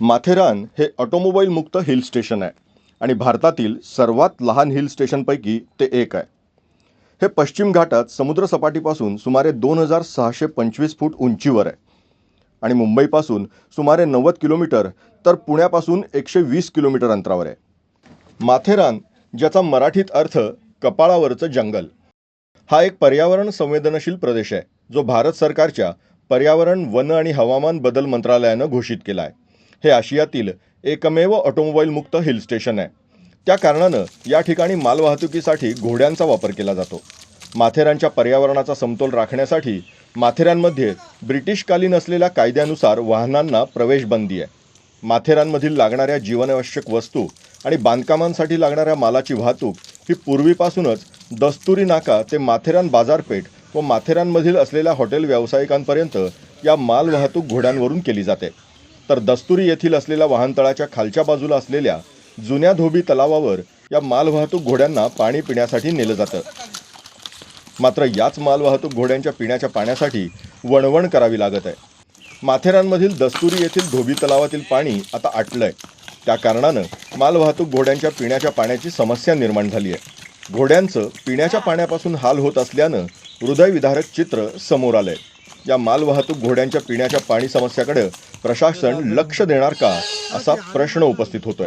माथेरान हे ऑटोमोबाईल मुक्त hill station आहे आणि भारतातील सर्वात लहान हिल स्टेशनपैकी ते एक आहे. हे पश्चिम घाटात समुद्रसपाटीपासून सुमारे दोन हजार सहाशे पंचवीस फूट उंचीवर आहे आणि मुंबईपासून सुमारे नव्वद किलोमीटर तर पुण्यापासून एकशे वीस किलोमीटर अंतरावर आहे. माथेरान ज्याचा मराठीत अर्थ कपाळावरचं जंगल हा एक पर्यावरण संवेदनशील प्रदेश आहे जो भारत सरकारच्या पर्यावरण वन आणि हवामान बदल मंत्रालयानं घोषित केला आहे. हे आशियातील एकमेव ऑटोमोबाईल मुक्त हिल स्टेशन आहे. त्या कारणानं या ठिकाणी मालवाहतुकीसाठी घोड्यांचा वापर केला जातो. माथेरानच्या पर्यावरणाचा समतोल राखण्यासाठी माथेरानमध्ये ब्रिटिशकालीन असलेल्या कायद्यानुसार वाहनांना प्रवेशबंदी आहे. माथेरानमधील लागणाऱ्या जीवनावश्यक वस्तू आणि बांधकामांसाठी लागणाऱ्या मालाची वाहतूक ही पूर्वीपासूनच दस्तुरी नाका ते माथेरान बाजारपेठ व माथेरानमधील असलेल्या हॉटेल व्यावसायिकांपर्यंत या माल वाहतूक घोड्यांवरून केली जाते. तर दस्तुरी येथील असलेल्या वाहनतळाच्या खालच्या बाजूला असलेल्या जुन्या धोबी तलावावर या मालवाहतूक घोड्यांना पाणी पिण्यासाठी नेलं जातं. मात्र याच मालवाहतूक घोड्यांच्या पिण्याच्या पाण्यासाठी वणवण करावी लागत आहे. माथेरानमधील दस्तुरी येथील धोबी तलावातील पाणी आता आटलंय. त्या कारणानं मालवाहतूक घोड्यांच्या पिण्याच्या पाण्याची समस्या निर्माण झाली आहे. घोड्यांचं पिण्याच्या पाण्यापासून हाल होत असल्यानं हृदयविधारक चित्र समोर आलंय. या मालवाहतूक घोड्यांच्या पिण्याच्या पाणी समस्याकडे प्रशासन लक्ष देणार का असा प्रश्न उपस्थित होतोय.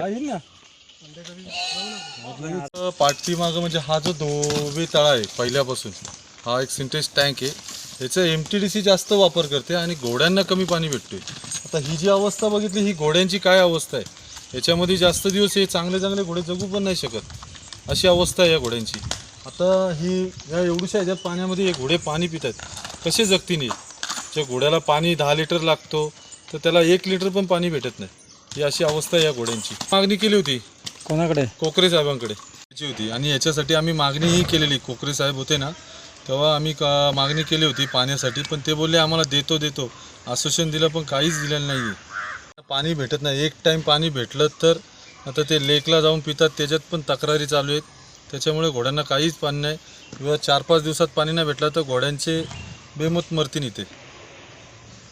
पाठीमागं म्हणजे हा जो धोबी तळा आहे पहिल्यापासून हा एक सिंटेक्स टँक आहे. याचा एम टी डी सी जास्त वापर करते आणि घोड्यांना कमी पाणी भेटते. आता ही जी अवस्था बघितली ही घोड्यांची काय अवस्था आहे? याच्यामध्ये जास्त दिवस हे चांगले चांगले घोडे जगू पण नाही शकत. अशी अवस्था आहे या घोड्यांची. आता ही या एवढ्याशा ह्याच्यात पाण्यामध्ये हे घोडे पाणी पितात कसे जगतील ज्या घोड्याला पाणी दहा लिटर लागतो तर त्याला एक लिटर पण पाणी भेटत नाही. ही अशी अवस्था आहे या घोड्यांची. मागणी केली होती? कोणाकडे? कोकरे साहेबांकडे. याची होती. आणि याच्यासाठी आम्ही मागणीही केलेली. कोकरे साहेब होते ना तेव्हा आम्ही का मागणी केली होती पाण्यासाठी पण ते बोलले आम्हाला देतो देतो. आश्वासन दिलं पण काहीच दिलेलं नाही आहे पाणी भेटत नाही. एक टाईम पाणी भेटलं तर आता ते लेकला जाऊन पितात. त्याच्यात पण तक्रारी चालू आहेत. त्याच्यामुळे घोड्यांना काहीच पाणी नाही. किंवा चार पाच दिवसात पाणी नाही भेटलं तर घोड्यांचे बेमत मरतीन इथे.